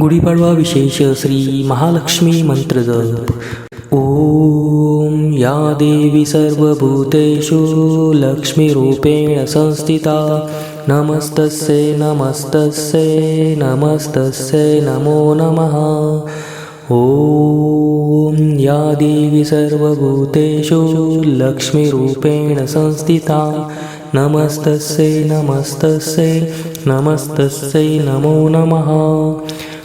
गुढीपाडवा विशेष श्री महालक्ष्मी मंत्रजप ॐ या देवी सर्वभूतेषु लक्ष्मीरूपेण संस्थिता। नमस्तस्यै नमस्तस्यै नमस्तस्यै नमो नमः। ॐ या देवी सर्वभूतेषु लक्ष्मीरूपेण संस्थिता। नमस्तस्यै नमस्तस्यै नमस्तस्यै नमो नमः